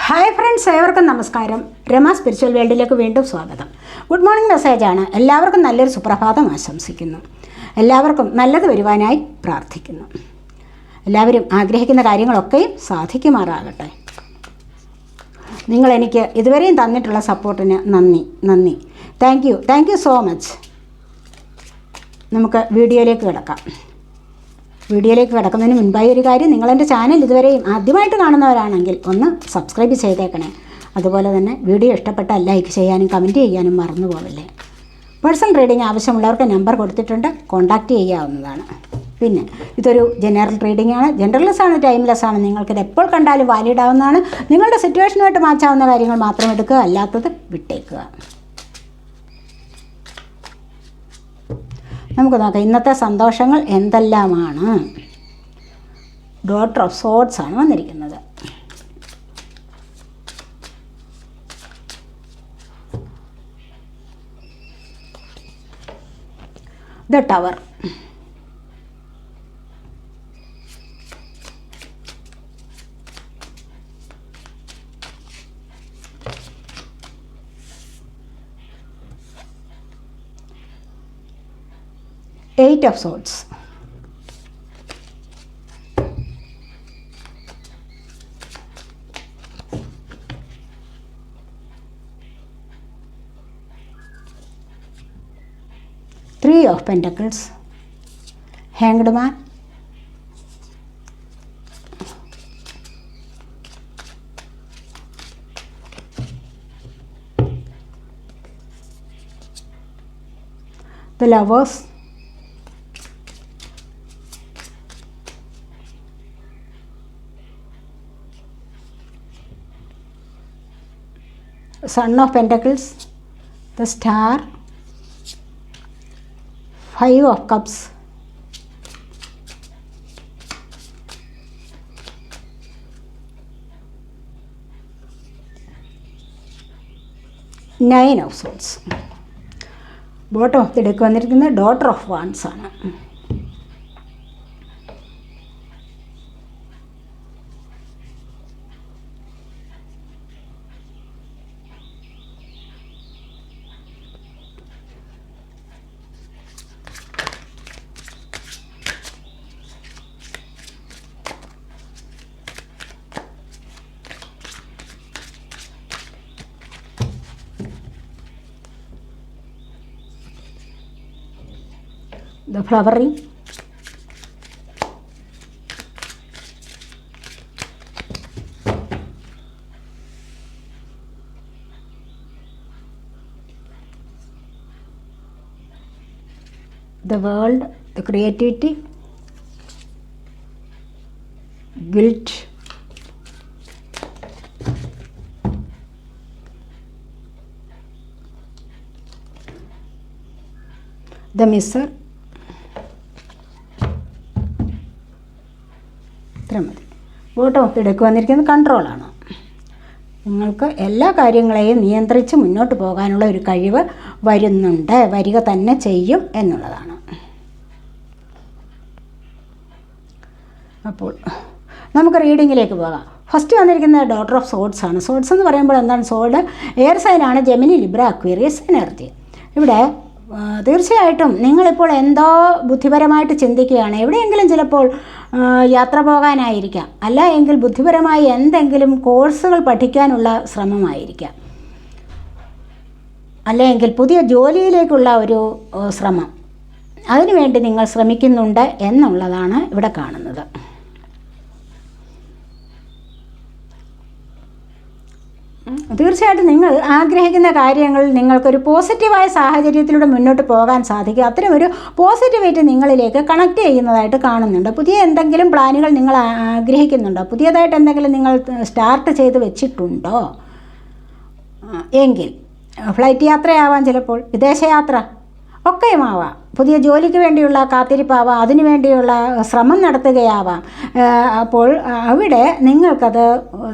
Hi friends ഏവർക്കും നമസ്കാരം. Rama spiritual വേൾഡിലേക്ക് വീണ്ടും സ്വാഗതം. ഗുഡ് മോർണിംഗ് മെസ്സേജാണ് എല്ലാവർക്കും നല്ലൊരു സുപ്രഭാതം ആശംസിക്കുന്നു. എല്ലാവർക്കും നല്ലത് വരുവാനായി പ്രാർത്ഥിക്കുന്നു. എല്ലാവരും ആഗ്രഹിക്കുന്ന കാര്യങ്ങളൊക്കെയും സാധിക്കുമാറാകട്ടെ. നിങ്ങൾ എനിക്ക് ഇതുവരെയും തന്നിട്ടുള്ള സപ്പോർട്ടിന് നന്ദി നന്ദി. Thank you thank you so much നമുക്ക് വീഡിയോയിലേക്ക് കിടക്കാം. വീഡിയോയിലേക്ക് കിടക്കുന്നതിന് മുൻപായി ഒരു കാര്യം. നിങ്ങളെന്റെ ചാനൽ ഇതുവരെയും ആദ്യമായിട്ട് കാണുന്നവരാണെങ്കിൽ ഒന്ന് സബ്സ്ക്രൈബ് ചെയ്തേക്കണേ. അതുപോലെ തന്നെ വീഡിയോ ഇഷ്ടപ്പെട്ടാൽ ലൈക്ക് ചെയ്യാനും കമന്റ് ചെയ്യാനും മറന്നു പോവില്ലേ. പേഴ്സണൽ റീഡിംഗ് ആവശ്യമുള്ളവർക്ക് നമ്പർ കൊടുത്തിട്ടുണ്ട്. കോൺടാക്റ്റ് ചെയ്യാവുന്നതാണ്. പിന്നെ ഇതൊരു ജനറൽ റീഡിംഗ് ആണ്. ജനറൽലെസ് ആണ് ടൈംലെസ് ആണ്. നിങ്ങൾക്കിത് എപ്പോൾ കണ്ടാലും വാലിഡ് ആവുന്നതാണ്. നിങ്ങളുടെ സിറ്റുവേഷനുമായിട്ട് മാച്ചാവുന്ന കാര്യങ്ങൾ മാത്രം എടുക്കുക അല്ലാത്തത് വിട്ടേക്കുക. നമുക്ക് നോക്കാം ഇന്നത്തെ സന്തോഷങ്ങൾ എന്തെല്ലാമാണ്? ഡോട്ടർ ഓഫ് സോട്ട്സ് ആണ് വന്നിരിക്കുന്നത്. The tower eight of swords. Three of pentacles. Hanged man. The lovers. Son of pentacles the star five of cups nine of swords bottom of the deck വന്നിരിക്കുന്നത് ഡോട്ടർ ഓഫ് വാൺസ് ആണ്. The flower ring the world the creativity. Guilt. The miser bottom of ഇടയ്ക്ക് വന്നിരിക്കുന്നത് കൺട്രോളാണ് നിങ്ങൾക്ക് എല്ലാ കാര്യങ്ങളെയും നിയന്ത്രിച്ച് മുന്നോട്ട് പോകാനുള്ള ഒരു കഴിവ് വരുന്നുണ്ട്. വരിക തന്നെ ചെയ്യും എന്നുള്ളതാണ്. അപ്പോൾ നമുക്ക് റീഡിങ്ങിലേക്ക് പോകാം. ഫസ്റ്റ് വന്നിരിക്കുന്നത് ഡോട്ടർ ഓഫ് സോഡ്സ് ആണ്. സോഡ്സ് എന്ന് പറയുമ്പോൾ എന്താണ്? സോഡ് എയർ സൈനാണ് ജെമിനി ലിബ്ര അക്വേറിയസ് എനർജി ഇവിടെ തീർച്ചയായിട്ടും നിങ്ങളിപ്പോൾ എന്തോ ബുദ്ധിപരമായിട്ട് ചിന്തിക്കുകയാണ്? എവിടെയെങ്കിലും ചിലപ്പോൾ യാത്ര പോകാനായിരിക്കാം. അല്ല എങ്കിൽ ബുദ്ധിപരമായി എന്തെങ്കിലും കോഴ്സുകൾ പഠിക്കാനുള്ള ശ്രമമായിരിക്കാം. അല്ലെങ്കിൽ പുതിയ ജോലിയിലേക്കുള്ള ഒരു ശ്രമം. അതിനുവേണ്ടി നിങ്ങൾ ശ്രമിക്കുന്നുണ്ട് എന്നുള്ളതാണ് ഇവിടെ കാണുന്നത്. തീർച്ചയായിട്ടും നിങ്ങൾ ആഗ്രഹിക്കുന്ന കാര്യങ്ങൾ നിങ്ങൾക്കൊരു പോസിറ്റീവായ സാഹചര്യത്തിലൂടെ മുന്നോട്ട് പോകാൻ സാധിക്കും. അത്തരം ഒരു പോസിറ്റീവായിട്ട് നിങ്ങളിലേക്ക് കണക്ട് ചെയ്യുന്നതായിട്ട് കാണുന്നുണ്ട്. പുതിയ എന്തെങ്കിലും പ്ലാനുകൾ നിങ്ങൾ ആഗ്രഹിക്കുന്നുണ്ടോ? പുതിയതായിട്ട് എന്തെങ്കിലും നിങ്ങൾ സ്റ്റാർട്ട് ചെയ്ത് വെച്ചിട്ടുണ്ടോ? എങ്കിൽ ഫ്ലൈറ്റ് യാത്രയാവാം ചിലപ്പോൾ വിദേശയാത്ര ഒക്കെയുമാവാം. പുതിയ ജോലിക്ക് വേണ്ടിയുള്ള കാത്തിരിപ്പാവാം അതിനു വേണ്ടിയുള്ള ശ്രമം നടത്തുകയാവാം. അപ്പോൾ അവിടെ നിങ്ങൾക്കത്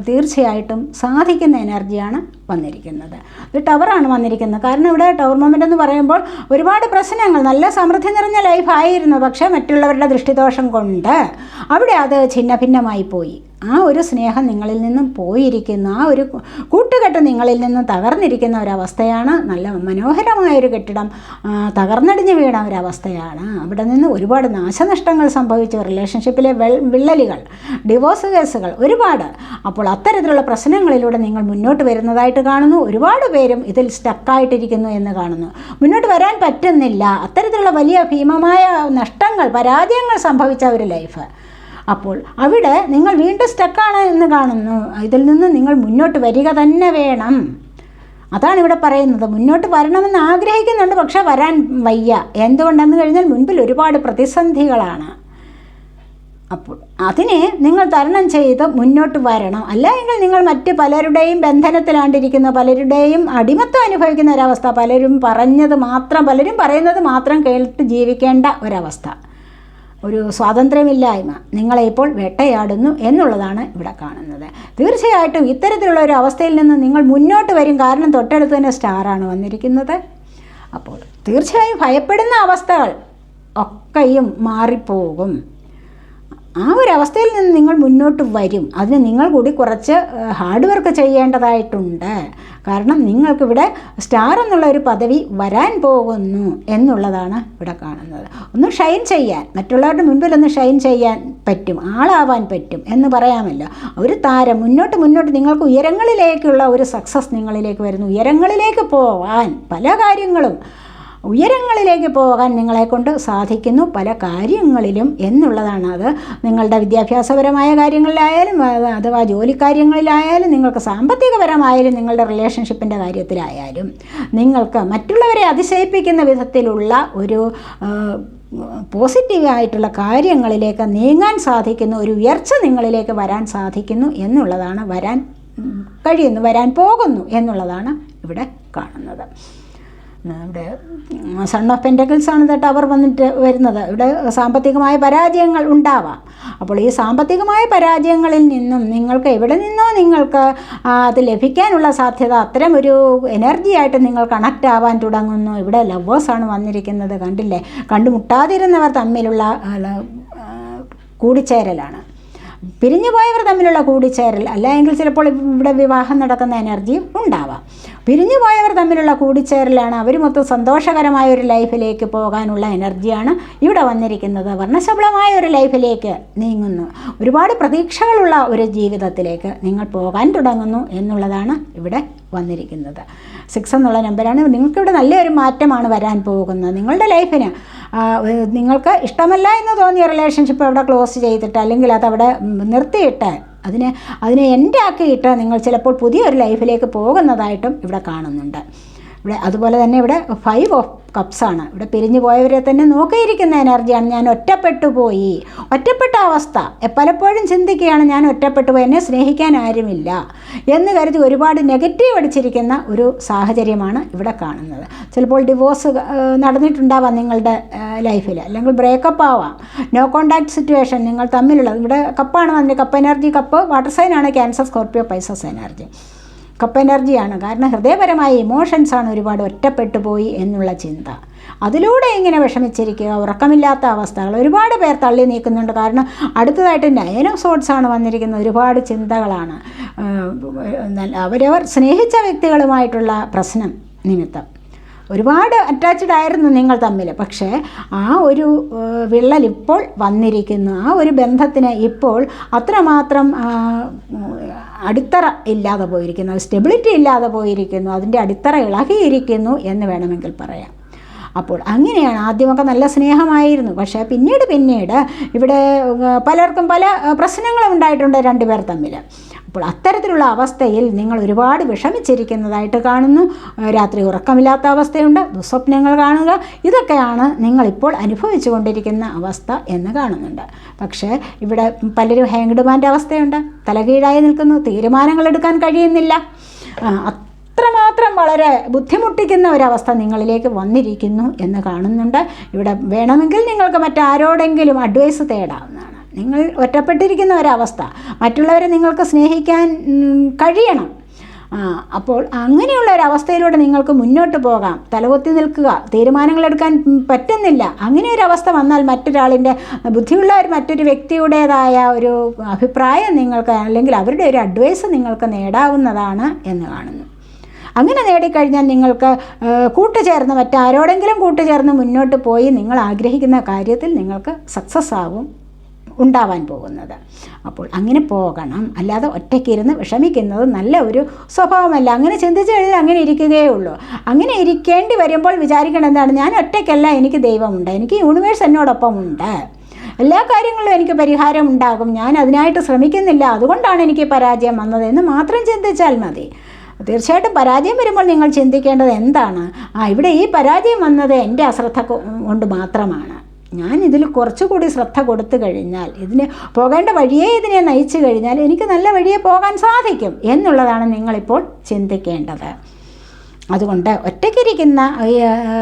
തീർച്ചയായിട്ടും സാധിക്കുന്ന എനർജിയാണ് വന്നിരിക്കുന്നത്. ഒരു ടവറാണ് വന്നിരിക്കുന്നത്. കാരണം ഇവിടെ ടവർ മൊമെന്റ് എന്ന് പറയുമ്പോൾ ഒരുപാട് പ്രശ്നങ്ങൾ നല്ല സമൃദ്ധി നിറഞ്ഞ ലൈഫായിരുന്നു പക്ഷേ മറ്റുള്ളവരുടെ ദൃഷ്ടിദോഷം കൊണ്ട് അവിടെ അത് ഛിന്ന ഭിന്നമായി പോയി. ആ ഒരു സ്നേഹം നിങ്ങളിൽ നിന്നും പോയിരിക്കുന്നു. ആ ഒരു കൂട്ടുകെട്ട് നിങ്ങളിൽ നിന്നും തകർന്നിരിക്കുന്ന ഒരവസ്ഥയാണ് നല്ല മനോഹരമായ ഒരു കെട്ടിടം തകർന്നടിഞ്ഞ് വീണ ഒരവസ്ഥയാണ് അവിടെ നിന്ന് ഒരുപാട് നാശനഷ്ടങ്ങൾ സംഭവിച്ചു റിലേഷൻഷിപ്പിലെ വെൾ വിള്ളലുകൾ ഡിവോഴ്സ് കേസുകൾ ഒരുപാട്. അപ്പോൾ അത്തരത്തിലുള്ള പ്രശ്നങ്ങളിലൂടെ നിങ്ങൾ മുന്നോട്ട് വരുന്നതായിട്ട് കാണുന്നു. ഒരുപാട് പേരും ഇതിൽ സ്റ്റക്കായിട്ടിരിക്കുന്നു എന്ന് കാണുന്നു. മുന്നോട്ട് വരാൻ പറ്റുന്നില്ല. അത്തരത്തിലുള്ള വലിയ ഭീമമായ നഷ്ടങ്ങൾ പരാജയങ്ങൾ സംഭവിച്ച ഒരു ലൈഫ് അപ്പോൾ അവിടെ നിങ്ങൾ വീണ്ടും സ്റ്റക്കാണ് എന്ന് കാണുന്നു. ഇതിൽ നിന്ന് നിങ്ങൾ മുന്നോട്ട് വരിക തന്നെ വേണം. അതാണ് ഇവിടെ പറയുന്നത്. മുന്നോട്ട് വരണമെന്ന് ആഗ്രഹിക്കുന്നുണ്ട് പക്ഷേ വരാൻ വയ്യ. എന്തുകൊണ്ടെന്ന് കഴിഞ്ഞാൽ മുൻപിൽ ഒരുപാട് പ്രതിസന്ധികളാണ്. അപ്പോൾ അതിനെ നിങ്ങൾ തരണം ചെയ്ത് മുന്നോട്ട് വരണം. അല്ലെങ്കിൽ നിങ്ങൾ മറ്റ് പലരുടെയും ബന്ധനത്തിലാണ്ടിരിക്കുന്ന പലരുടെയും അടിമത്വം അനുഭവിക്കുന്ന ഒരവസ്ഥ പലരും പറഞ്ഞത് മാത്രം പലരും പറയുന്നത് മാത്രം കേട്ട് ജീവിക്കേണ്ട ഒരവസ്ഥ. ഒരു സ്വാതന്ത്ര്യമില്ലായ്മ നിങ്ങളെ ഇപ്പോൾ വേട്ടയാടുന്നു എന്നുള്ളതാണ് ഇവിടെ കാണുന്നത്. തീർച്ചയായിട്ടും ഇത്തരത്തിലുള്ള ഒരു അവസ്ഥയിൽ നിന്ന് നിങ്ങൾ മുന്നോട്ട് വരും കാരണം തൊട്ടടുത്ത് തന്നെ സ്റ്റാറാണ് വന്നിരിക്കുന്നത്. അപ്പോൾ തീർച്ചയായും ഭയപ്പെടുന്ന അവസ്ഥകൾ ഒക്കെയും മാറിപ്പോകും. ആ ഒരു അവസ്ഥയിൽ നിന്ന് നിങ്ങൾ മുന്നോട്ട് വരും. അതിന് നിങ്ങൾ കൂടി കുറച്ച് ഹാർഡ് വർക്ക് ചെയ്യേണ്ടതായിട്ടുണ്ട്. കാരണം നിങ്ങൾക്കിവിടെ സ്റ്റാർ എന്നുള്ള ഒരു പദവി വരാൻ പോകുന്നു എന്നുള്ളതാണ് ഇവിടെ കാണുന്നത്. ഒന്ന് ഷൈൻ ചെയ്യാൻ മറ്റുള്ളവരുടെ മുൻപിൽ ഒന്ന് ഷൈൻ ചെയ്യാൻ പറ്റും ആളാവാൻ പറ്റും എന്ന് പറയാമല്ലോ. ഒരു താരം മുന്നോട്ട് മുന്നോട്ട് നിങ്ങൾക്ക് ഉയരങ്ങളിലേക്കുള്ള ഒരു സക്സസ് നിങ്ങളിലേക്ക് വരുന്നു. ഉയരങ്ങളിലേക്ക് പോവാൻ പല കാര്യങ്ങളും ഉയരങ്ങളിലേക്ക് പോകാൻ നിങ്ങളെ കൊണ്ട് സാധിക്കുന്നു. പല കാര്യങ്ങളിലും എന്നുള്ളതാണ് അത്. നിങ്ങളുടെ വിദ്യാഭ്യാസപരമായ കാര്യങ്ങളിലായാലും അഥവാ ജോലിക്കാര്യങ്ങളിലായാലും നിങ്ങൾക്ക് സാമ്പത്തികപരമായാലും നിങ്ങളുടെ റിലേഷൻഷിപ്പിന്റെ കാര്യത്തിലായാലും നിങ്ങൾക്ക് മറ്റുള്ളവരെ അതിശയിപ്പിക്കുന്ന വിധത്തിലുള്ള ഒരു പോസിറ്റീവായിട്ടുള്ള കാര്യങ്ങളിലേക്ക് നീങ്ങാൻ സാധിക്കുന്നു. ഒരു ഉയർച്ച നിങ്ങളിലേക്ക് വരാൻ സാധിക്കുന്നു എന്നുള്ളതാണ് വരാൻ കഴിയുന്നു വരാൻ പോകുന്നു എന്നുള്ളതാണ് ഇവിടെ കാണുന്നത്. ഇവിടെ സൺ ഓഫ് പെന്റക്കിൾസ് ആണ് ടവർ വന്നിട്ട് വരുന്നത്. ഇവിടെ സാമ്പത്തികമായ പരാജയങ്ങൾ ഉണ്ടാവാം. അപ്പോൾ ഈ സാമ്പത്തികമായ പരാജയങ്ങളിൽ നിന്നും നിങ്ങൾക്ക് എവിടെ നിന്നോ നിങ്ങൾക്ക് അത് ലഭിക്കാനുള്ള സാധ്യത അത്തരം ഒരു എനർജി ആയിട്ട് നിങ്ങൾ കണക്റ്റ് ആവാൻ തുടങ്ങുന്നു. ഇവിടെ ലവേഴ്സാണ് വന്നിരിക്കുന്നത് കണ്ടില്ലേ? കണ്ടുമുട്ടാതിരുന്നവർ തമ്മിലുള്ള കൂടിച്ചേരലാണ്. പിരിഞ്ഞു പോയവർ തമ്മിലുള്ള കൂടിച്ചേരൽ അല്ല എങ്കിൽ ചിലപ്പോൾ ഇവിടെ വിവാഹം നടക്കുന്ന എനർജി ഉണ്ടാവാം. പിരിഞ്ഞു പോയവർ തമ്മിലുള്ള കൂടിച്ചേരലാണ് അവർ മൊത്തം സന്തോഷകരമായ ഒരു ലൈഫിലേക്ക് പോകാനുള്ള എനർജിയാണ് ഇവിടെ വന്നിരിക്കുന്നത്. വർണശബളമായ ഒരു ലൈഫിലേക്ക് നീങ്ങുന്നു. ഒരുപാട് പ്രതീക്ഷകളുള്ള ഒരു ജീവിതത്തിലേക്ക് നിങ്ങൾ പോകാൻ തുടങ്ങുന്നു എന്നുള്ളതാണ് ഇവിടെ വന്നിരിക്കുന്നത്. സിക്സ് എന്നുള്ള നമ്പറാണ് നിങ്ങൾക്കിവിടെ നല്ലൊരു മാറ്റമാണ് വരാൻ പോകുന്നത്. നിങ്ങളുടെ ലൈഫിന് നിങ്ങൾക്ക് ഇഷ്ടമല്ല എന്ന് തോന്നിയ റിലേഷൻഷിപ്പ് അവിടെ ക്ലോസ് ചെയ്തിട്ട് അല്ലെങ്കിൽ അതവിടെ നിർത്തിയിട്ട് അതിനെ അതിനെ ആക്കിയിട്ട് നിങ്ങൾ ചിലപ്പോൾ പുതിയൊരു ലൈഫിലേക്ക് പോകുന്നതായിട്ടും ഇവിടെ കാണുന്നുണ്ട്. ഇവിടെ അതുപോലെ തന്നെ ഇവിടെ ഫൈവ് ഓഫ് കപ്സാണ് ഇവിടെ പിരിഞ്ഞു പോയവരെ തന്നെ നോക്കിയിരിക്കുന്ന എനർജിയാണ് ഞാൻ ഒറ്റപ്പെട്ടു പോയി. ഒറ്റപ്പെട്ട അവസ്ഥ. പലപ്പോഴും ചിന്തിക്കുകയാണ് ഞാൻ ഒറ്റപ്പെട്ടു പോയി. എന്നെ സ്നേഹിക്കാൻ ആരുമില്ല. എന്ന് കരുതി ഒരുപാട് നെഗറ്റീവ് അടിച്ചിരിക്കുന്ന ഒരു സാഹചര്യമാണ് ഇവിടെ കാണുന്നത്. ചിലപ്പോൾ ഡിവോഴ്സ് നടന്നിട്ടുണ്ടാവാം നിങ്ങളുടെ ലൈഫിൽ അല്ലെങ്കിൽ ബ്രേക്കപ്പ് ആവാം. നോ കോണ്ടാക്ട് സിറ്റുവേഷൻ നിങ്ങൾ തമ്മിലുള്ളത് ഇവിടെ കപ്പാണ് വന്നത് cup energy cup water സൈനാണ് cancer scorpio pisces energy cup എനർജിയാണ് കാരണം ഹൃദയപരമായ ഇമോഷൻസാണ് ഒരുപാട് ഒറ്റപ്പെട്ടു പോയി എന്നുള്ള ചിന്ത. അതിലൂടെ ഇങ്ങനെ വിഷമിച്ചിരിക്കുക? ഉറക്കമില്ലാത്ത അവസ്ഥകൾ. ഒരുപാട് പേർ തള്ളി നീക്കുന്നുണ്ട്. കാരണം അടുത്തതായിട്ട് നയൻ ആണ് വന്നിരിക്കുന്ന ഒരുപാട് ചിന്തകളാണ്. അവരവർ സ്നേഹിച്ച വ്യക്തികളുമായിട്ടുള്ള പ്രശ്നം നിമിത്തം. ഒരുപാട് അറ്റാച്ച്ഡ് ആയിരുന്നു നിങ്ങൾ തമ്മിൽ പക്ഷേ ആ ഒരു വിള്ളൽ ഇപ്പോൾ വന്നിരിക്കുന്നു. ആ ഒരു ബന്ധത്തിന് ഇപ്പോൾ അത്രമാത്രം അടിത്തറ ഇല്ലാതെ പോയിരിക്കുന്നു സ്റ്റെബിലിറ്റി ഇല്ലാതെ പോയിരിക്കുന്നു അതിന്റെ അടിത്തറ ഇളകിയിരിക്കുന്നു എന്ന് വേണമെങ്കിൽ പറയാം. അപ്പോൾ അങ്ങനെയാണ് ആദ്യമൊക്കെ നല്ല സ്നേഹമായിരുന്നു. പക്ഷേ പിന്നീട് പിന്നീട് ഇവിടെ പലർക്കും പല പ്രശ്നങ്ങളും ഉണ്ടായിട്ടുണ്ട് രണ്ടുപേർ തമ്മിൽ. അപ്പോൾ അത്തരത്തിലുള്ള അവസ്ഥയിൽ നിങ്ങൾ ഒരുപാട് വിഷമിച്ചിരിക്കുന്നതായിട്ട് കാണുന്നു. രാത്രി ഉറക്കമില്ലാത്ത അവസ്ഥയുണ്ട്. ദുസ്വപ്നങ്ങൾ കാണുക. ഇതൊക്കെയാണ് നിങ്ങളിപ്പോൾ അനുഭവിച്ചു കൊണ്ടിരിക്കുന്ന അവസ്ഥ എന്ന് കാണുന്നുണ്ട്. പക്ഷേ ഇവിടെ പലരും ഹാങ്ഡ് മാന്റെ അവസ്ഥയുണ്ട്. തലകീഴായി നിൽക്കുന്നു. തീരുമാനങ്ങൾ എടുക്കാൻ കഴിയുന്നില്ല. അത്രമാത്രം വളരെ ബുദ്ധിമുട്ടിക്കുന്ന ഒരവസ്ഥ നിങ്ങളിലേക്ക് വന്നിരിക്കുന്നു എന്ന് കാണുന്നുണ്ട്. ഇവിടെ വേണമെങ്കിൽ നിങ്ങൾക്ക് മറ്റാരോടെങ്കിലും അഡ്വൈസ് തേടാവുന്നതാണ്. നിങ്ങൾ ഒറ്റപ്പെട്ടിരിക്കുന്ന ഒരവസ്ഥ. മറ്റുള്ളവരെ നിങ്ങൾക്ക് സ്നേഹിക്കാൻ കഴിയണം. അപ്പോൾ അങ്ങനെയുള്ള ഒരു അവസ്ഥയിലൂടെ നിങ്ങൾക്ക് മുന്നോട്ട് പോകാം. തലകുത്തി നിൽക്കുക. തീരുമാനങ്ങൾ എടുക്കാൻ പറ്റുന്നില്ല. അങ്ങനെ ഒരു അവസ്ഥ വന്നാൽ മറ്റൊരാളിന്റെ ബുദ്ധിയുള്ള ഒരു മറ്റൊരു വ്യക്തിയുടേതായ ഒരു അഭിപ്രായം നിങ്ങൾക്ക് അല്ലെങ്കിൽ അവരുടെ ഒരു അഡ്വൈസ് നിങ്ങൾക്ക് നേടാവുന്നതാണ് എന്ന് കാണുന്നു. അങ്ങനെ നേടിക്കഴിഞ്ഞാൽ നിങ്ങൾക്ക് കൂട്ടുചേർന്ന് മറ്റാരോടെങ്കിലും കൂട്ടുചേർന്ന് മുന്നോട്ട് പോയി നിങ്ങൾ ആഗ്രഹിക്കുന്ന കാര്യത്തിൽ നിങ്ങൾക്ക് സക്സസ് ആവും ഉണ്ടാവാൻ പോകുന്നത്. അപ്പോൾ അങ്ങനെ പോകണം. അല്ലാതെ ഒറ്റയ്ക്കിരുന്ന് വിഷമിക്കുന്നത് നല്ല ഒരു സ്വഭാവമല്ല. അങ്ങനെ ചിന്തിച്ചു കഴിഞ്ഞാൽ അങ്ങനെ ഇരിക്കുകയേ ഉള്ളൂ. അങ്ങനെ ഇരിക്കേണ്ടി വരുമ്പോൾ വിചാരിക്കണം എന്താണ്? ഞാൻ ഒറ്റയ്ക്കല്ല എനിക്ക് ദൈവമുണ്ട്. എനിക്ക് യൂണിവേഴ്സ് എന്നോടൊപ്പം ഉണ്ട് എല്ലാ കാര്യങ്ങളിലും എനിക്ക് പരിഹാരം ഉണ്ടാകും. ഞാൻ അതിനായിട്ട് ശ്രമിക്കുന്നില്ല. അതുകൊണ്ടാണ് എനിക്ക് പരാജയം വന്നത് എന്ന് മാത്രം ചിന്തിച്ചാൽ മതി. തീർച്ചയായിട്ടും പരാജയം വരുമ്പോൾ നിങ്ങൾ ചിന്തിക്കേണ്ടത് എന്താണ്? ആ ഇവിടെ ഈ പരാജയം വന്നത് എന്റെ അശ്രദ്ധ കൊണ്ട് മാത്രമാണ്. ഞാൻ ഇതിൽ കുറച്ചുകൂടി ശ്രദ്ധ കൊടുത്തു കഴിഞ്ഞാൽ ഇതിന് പോകേണ്ട വഴിയെ ഇതിനെ നയിച്ചു കഴിഞ്ഞാൽ എനിക്ക് നല്ല വഴിയെ പോകാൻ സാധിക്കും എന്നുള്ളതാണ് നിങ്ങളിപ്പോൾ ചിന്തിക്കേണ്ടത്. അതുകൊണ്ട് ഒറ്റയ്ക്കിരിക്കുന്ന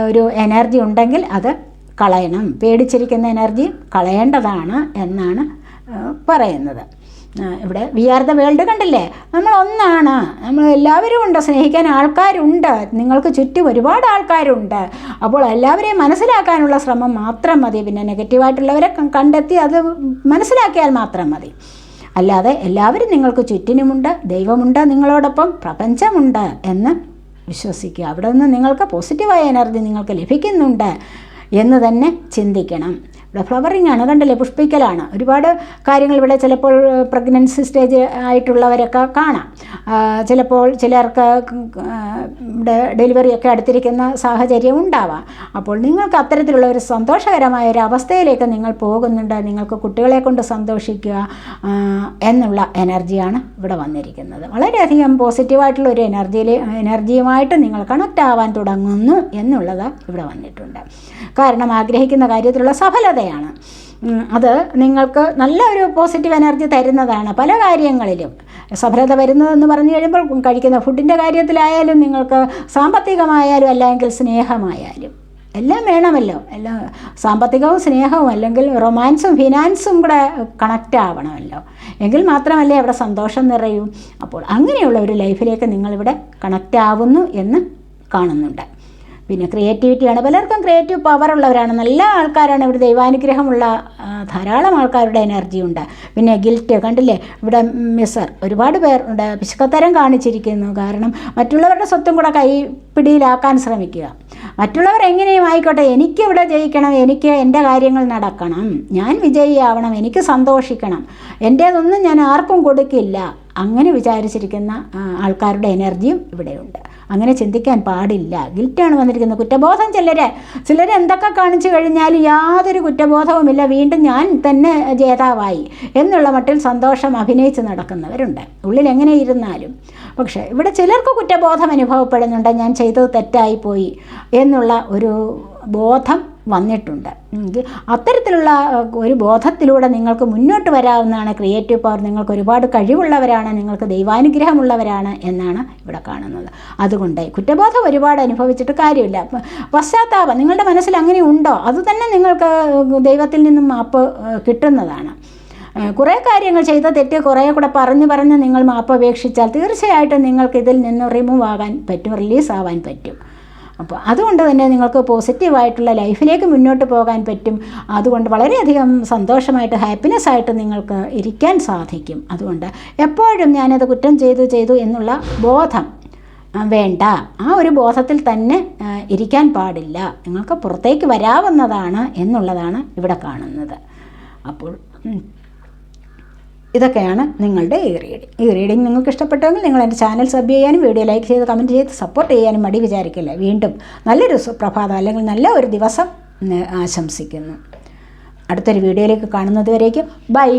ഒരു എനർജി ഉണ്ടെങ്കിൽ അത് കളയണം. പേടിച്ചിരിക്കുന്ന എനർജി കളയേണ്ടതാണ് എന്നാണ് പറയുന്നത്. ഇവിടെ വി ആർ ദ വേൾഡ് കണ്ടില്ലേ? നമ്മൾ ഒന്നാണ് നമ്മൾ എല്ലാവരും ഉണ്ട്. സ്നേഹിക്കാൻ ആൾക്കാരുണ്ട്. നിങ്ങൾക്ക് ചുറ്റും ഒരുപാട് ആൾക്കാരുണ്ട്. അപ്പോൾ എല്ലാവരെയും മനസ്സിലാക്കാനുള്ള ശ്രമം മാത്രം മതി. പിന്നെ നെഗറ്റീവായിട്ടുള്ളവരെ കണ്ടെത്തി അത് മനസ്സിലാക്കിയാൽ മാത്രം മതി. അല്ലാതെ എല്ലാവരും നിങ്ങൾക്ക് ചുറ്റിനുമുണ്ട് ദൈവമുണ്ട് നിങ്ങളോടൊപ്പം പ്രപഞ്ചമുണ്ട് എന്ന് വിശ്വസിക്കുക. അവിടെ നിന്ന് നിങ്ങൾക്ക് പോസിറ്റീവായ എനർജി നിങ്ങൾക്ക് ലഭിക്കുന്നുണ്ട് എന്ന് തന്നെ ചിന്തിക്കണം. ഇവിടെ ഫ്ലവറിംഗ് ആണ് കണ്ടല്ലേ? പുഷ്പിക്കലാണ്. ഒരുപാട് കാര്യങ്ങൾ ഇവിടെ ചിലപ്പോൾ പ്രഗ്നൻസി സ്റ്റേജ് ആയിട്ടുള്ളവരൊക്കെ കാണാം. ചിലപ്പോൾ ചിലർക്ക് ആ, ഇവിടെ ഡെലിവറി ഒക്കെ അടുത്തിരിക്കുന്ന സാഹചര്യം ഉണ്ടാവാം. അപ്പോൾ നിങ്ങൾക്ക് അത്തരത്തിലുള്ള ഒരു സന്തോഷകരമായ ഒരു അവസ്ഥയിലേക്ക് നിങ്ങൾ പോകുന്നുണ്ട്. നിങ്ങൾക്ക് കുട്ടികളെ കൊണ്ട് സന്തോഷിക്കുക എന്നുള്ള എനർജിയാണ് ഇവിടെ വന്നിരിക്കുന്നത്. വളരെയധികം പോസിറ്റീവായിട്ടുള്ള ഒരു എനർജിയിൽ എനർജിയുമായിട്ട് നിങ്ങൾ കണക്റ്റ് ആവാൻ തുടങ്ങുന്നു എന്നുള്ളത് ഇവിടെ വന്നിട്ടുണ്ട്. കാരണം ആഗ്രഹിക്കുന്ന കാര്യത്തിലുള്ള സഫലതയാണ് ഉം, അത് നിങ്ങൾക്ക് നല്ല ഒരു പോസിറ്റീവ് എനർജി തരുന്നതാണ് പല കാര്യങ്ങളിലും. സഫലത വരുന്നതെന്ന് പറഞ്ഞു കഴിയുമ്പോൾ കഴിക്കുന്ന ഫുഡിന്റെ കാര്യത്തിലായാലും നിങ്ങൾക്ക് സാമ്പത്തികമായാലും അല്ലെങ്കിൽ സ്നേഹമായാലും. എല്ലാം വേണമല്ലോ. എല്ലാം സാമ്പത്തികവും സ്നേഹവും അല്ലെങ്കിൽ റൊമാൻസും ഫിനാൻസും കൂടെ കണക്റ്റ് ആവണമല്ലോ. എങ്കിൽ മാത്രമല്ലേ അവിടെ സന്തോഷം നിറയൂ. അപ്പോൾ അങ്ങനെയുള്ള ഒരു ലൈഫിലേക്ക് നിങ്ങളിവിടെ കണക്റ്റ് ആവുന്നു എന്ന് കാണുന്നുണ്ട്. പിന്നെ ക്രിയേറ്റിവിറ്റിയാണ് പലർക്കും ക്രിയേറ്റീവ് പവർ ഉള്ളവരാണ്. നല്ല ആൾക്കാരാണ്. ഇവിടെ ദൈവാനുഗ്രഹമുള്ള ധാരാളം ആൾക്കാരുടെ എനർജി ഉണ്ട്. പിന്നെ ഗിൽറ്റ് കണ്ടില്ലേ? ഇവിടെ മിസർ ഒരുപാട് പേർ ഉണ്ട്. പിശുക്കത്തരം കാണിച്ചിരിക്കുന്നു. കാരണം മറ്റുള്ളവരുടെ സ്വത്തും കൂടെ കൈപ്പിടിയിലാക്കാൻ ശ്രമിക്കുക. മറ്റുള്ളവർ എങ്ങനെയും ആയിക്കോട്ടെ. എനിക്കിവിടെ ജയിക്കണം. എനിക്ക് എന്റെ കാര്യങ്ങൾ നടക്കണം. ഞാൻ വിജയിയാവണം. എനിക്ക് സന്തോഷിക്കണം. എന്റേതൊന്നും ഞാൻ ആർക്കും കൊടുക്കില്ല. അങ്ങനെ വിചാരിച്ചിരിക്കുന്ന ആൾക്കാരുടെ എനർജിയും ഇവിടെയുണ്ട്. അങ്ങനെ ചിന്തിക്കാൻ പാടില്ല. ഗിൽറ്റാണ് വന്നിരിക്കുന്നത് കുറ്റബോധം ചിലർ ചിലർ എന്തൊക്കെ കാണിച്ചു കഴിഞ്ഞാൽ യാതൊരു കുറ്റബോധവുമില്ല. വീണ്ടും ഞാൻ തന്നെ ജേതാവായി എന്നുള്ള മട്ടിൽ സന്തോഷം അഭിനയിച്ച് നടക്കുന്നവരുണ്ട്. ഉള്ളിൽ എങ്ങനെ ഇരുന്നാലും. പക്ഷേ ഇവിടെ ചിലർക്ക് കുറ്റബോധം അനുഭവപ്പെടുന്നുണ്ട്. ഞാൻ ചെയ്തത് തെറ്റായിപ്പോയി എന്നുള്ള ഒരു ബോധം വന്നിട്ടുണ്ട്. അത്തരത്തിലുള്ള ഒരു ബോധത്തിലൂടെ നിങ്ങൾക്ക് മുന്നോട്ട് വരാവുന്നതാണ് ക്രിയേറ്റീവ് പവർ നിങ്ങൾക്ക് ഒരുപാട് കഴിവുള്ളവരാണ് നിങ്ങൾക്ക് ദൈവാനുഗ്രഹമുള്ളവരാണ് എന്നാണ് ഇവിടെ കാണുന്നത്. അതുകൊണ്ട് കുറ്റബോധം ഒരുപാട് അനുഭവിച്ചിട്ട് കാര്യമില്ല. പശ്ചാത്താപം നിങ്ങളുടെ മനസ്സിൽ അങ്ങനെ ഉണ്ടോ? അത് തന്നെ നിങ്ങൾക്ക് ദൈവത്തിൽ നിന്നും മാപ്പ് കിട്ടുന്നതാണ്. കുറേ കാര്യങ്ങൾ ചെയ്ത തെറ്റ് കുറേ കൂടെ പറഞ്ഞ് പറഞ്ഞ് നിങ്ങൾ മാപ്പ് അപേക്ഷിച്ചാൽ തീർച്ചയായിട്ടും നിങ്ങൾക്ക് ഇതിൽ നിന്ന് റിമൂവ് ആകാൻ പറ്റും റിലീസ് ആവാൻ പറ്റും. അപ്പോൾ അതുകൊണ്ട് തന്നെ നിങ്ങൾക്ക് പോസിറ്റീവായിട്ടുള്ള ലൈഫിലേക്ക് മുന്നോട്ട് പോകാൻ പറ്റും. അതുകൊണ്ട് വളരെയധികം സന്തോഷമായിട്ട് ഹാപ്പിനെസ് ആയിട്ട് നിങ്ങൾക്ക് ഇരിക്കാൻ സാധിക്കും. അതുകൊണ്ട് എപ്പോഴും ഞാനത് കുറ്റം ചെയ്തു ചെയ്തു എന്നുള്ള ബോധം വേണ്ട. ആ ഒരു ബോധത്തിൽ തന്നെ ഇരിക്കാൻ പാടില്ല. നിങ്ങൾക്ക് പുറത്തേക്ക് വരാവുന്നതാണ് എന്നുള്ളതാണ് ഇവിടെ കാണുന്നത്. അപ്പോൾ ഇതൊക്കെയാണ് നിങ്ങളുടെ ഈ റീഡിങ് ഈ റീഡിങ് നിങ്ങൾക്ക് ഇഷ്ടപ്പെട്ടെങ്കിൽ നിങ്ങൾ എന്റെ ചാനൽ സബ് ചെയ്യാനും വീഡിയോ ലൈക്ക് ചെയ്ത് കമന്റ് ചെയ്ത് സപ്പോർട്ട് ചെയ്യാനും മടി വിചാരിക്കില്ല. വീണ്ടും നല്ലൊരു സുപ്രഭാതം അല്ലെങ്കിൽ നല്ല ഒരു ദിവസം ആശംസിക്കുന്നു. അടുത്തൊരു വീഡിയോയിലേക്ക് കാണുന്നത് വരേക്കും. ബൈ